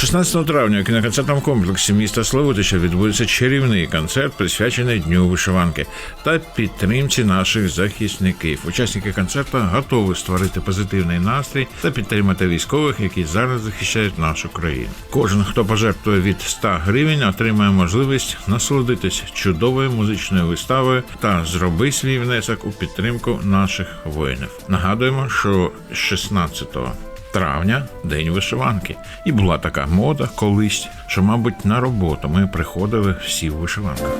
16 травня у кіноконцертному комплексі міста Славутича відбудеться чарівний концерт, присвячений Дню вишиванки та підтримці наших захисників. Учасники концерту готові створити позитивний настрій та підтримати військових, які зараз захищають нашу країну. Кожен, хто пожертвує від 100 гривень, отримає можливість насолодитись чудовою музичною виставою та зроби свій внесок у підтримку наших воїнів. Нагадуємо, що 16 травня день вишиванки. І була така мода колись, що, мабуть, на роботу ми приходили всі в вишиванках.